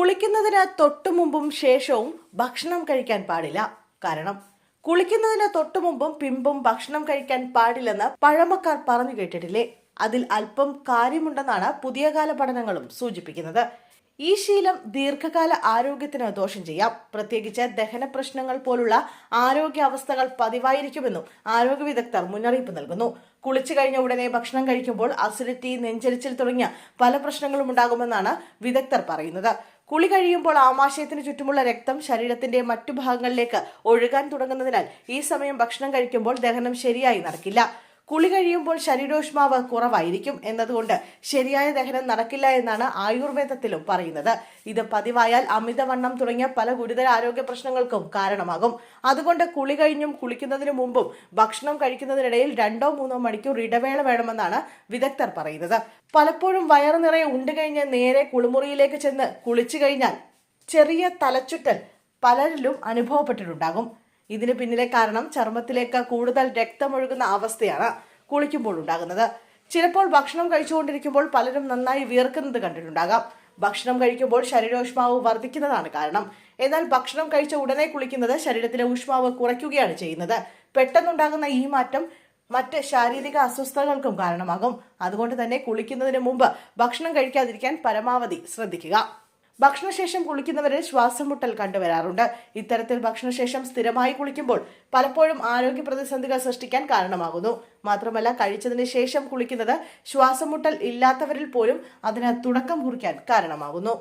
കുളിക്കുന്നതിന് തൊട്ടു മുമ്പും ശേഷവും ഭക്ഷണം കഴിക്കാൻ പാടില്ല. കാരണം കുളിക്കുന്നതിന് തൊട്ടു മുമ്പും പിമ്പും ഭക്ഷണം കഴിക്കാൻ പാടില്ലെന്ന് പഴമക്കാർ പറഞ്ഞു കേട്ടിട്ടില്ലേ? അതിൽ അല്പം കാര്യമുണ്ടെന്നാണ് പുതിയ കാല പഠനങ്ങളും സൂചിപ്പിക്കുന്നത്. ഈ ശീലം ദീർഘകാല ആരോഗ്യത്തിന് ദോഷം ചെയ്യാം. പ്രത്യേകിച്ച് ദഹന പ്രശ്നങ്ങൾ പോലുള്ള ആരോഗ്യാവസ്ഥകൾ പതിവായിരിക്കുമെന്നും ആരോഗ്യ വിദഗ്ധർ മുന്നറിയിപ്പ് നൽകുന്നു. കുളിച്ചു കഴിഞ്ഞ ഉടനെ ഭക്ഷണം കഴിക്കുമ്പോൾ അസിഡിറ്റി നെഞ്ചരിച്ചിൽ തുടങ്ങിയ പല പ്രശ്നങ്ങളും ഉണ്ടാകുമെന്നാണ് വിദഗ്ധർ പറയുന്നത്. കുളി കഴിയുമ്പോൾ ആമാശയത്തിന് ചുറ്റുമുള്ള രക്തം ശരീരത്തിന്റെ മറ്റു ഭാഗങ്ങളിലേക്ക് ഒഴുകാൻ തുടങ്ങുന്നതിനാൽ ഈ സമയം ഭക്ഷണം കഴിക്കുമ്പോൾ ദഹനം ശരിയായി നടക്കില്ല. കുളി കഴിയുമ്പോൾ ശരീരോഷ്മാവ് കുറവായിരിക്കും എന്നതുകൊണ്ട് ശരിയായ ദഹനം നടക്കില്ല എന്നാണ് ആയുർവേദത്തിലും പറയുന്നത്. ഇത് പതിവായാൽ അമിതവണ്ണം തുടങ്ങിയ പല ഗുരുതര ആരോഗ്യ പ്രശ്നങ്ങൾക്കും കാരണമാകും. അതുകൊണ്ട് കുളി കഴിഞ്ഞും കുളിക്കുന്നതിനു മുമ്പും ഭക്ഷണം കഴിക്കുന്നതിനിടയിൽ രണ്ടോ മൂന്നോ മണിക്കൂർ ഇടവേള വേണമെന്നാണ് വിദഗ്ധർ പറയുന്നത്. പലപ്പോഴും വയറു നിറയെ ഉണ്ട് കഴിഞ്ഞ് നേരെ കുളിമുറിയിലേക്ക് ചെന്ന് കുളിച്ചു കഴിഞ്ഞാൽ ചെറിയ തലച്ചുറ്റൽ പലരിലും അനുഭവപ്പെട്ടിട്ടുണ്ടാകും. ഇതിന് പിന്നിലെ കാരണം ചർമ്മത്തിലേക്ക് കൂടുതൽ രക്തമൊഴുകുന്ന അവസ്ഥയാണ് കുളിക്കുമ്പോൾ ഉണ്ടാകുന്നത്. ചിലപ്പോൾ ഭക്ഷണം കഴിച്ചുകൊണ്ടിരിക്കുമ്പോൾ പലരും നന്നായി വിയർക്കുന്നത് കണ്ടിട്ടുണ്ടാകാം. ഭക്ഷണം കഴിക്കുമ്പോൾ ശരീരോഷ്മാവ് വർദ്ധിക്കുന്നതാണ് കാരണം. എന്നാൽ ഭക്ഷണം കഴിച്ച ഉടനെ കുളിക്കുന്നത് ശരീരത്തിലെ ഊഷ്മാവ് കുറയ്ക്കുകയാണ് ചെയ്യുന്നത്. പെട്ടെന്നുണ്ടാകുന്ന ഈ മാറ്റം മറ്റ് ശാരീരിക അസ്വസ്ഥതകൾക്കും കാരണമാകും. അതുകൊണ്ട് തന്നെ കുളിക്കുന്നതിന് മുമ്പ് ഭക്ഷണം കഴിക്കാതിരിക്കാൻ പരമാവധി ശ്രദ്ധിക്കുക. ഭക്ഷണശേഷം കുളിക്കുന്നവരിൽ ശ്വാസം മുട്ടൽ കണ്ടുവരാറുണ്ട്. ഇത്തരത്തിൽ ഭക്ഷണശേഷം സ്ഥിരമായി കുളിക്കുമ്പോൾ പലപ്പോഴും ആരോഗ്യ പ്രതിസന്ധികൾ സൃഷ്ടിക്കാൻ കാരണമാകുന്നു. മാത്രമല്ല കഴിച്ചതിന് ശേഷം കുളിക്കുന്നത് ശ്വാസം മുട്ടൽ ഇല്ലാത്തവരിൽ പോലും അതിന് തുടക്കം കുറിക്കാൻ കാരണമാകുന്നു.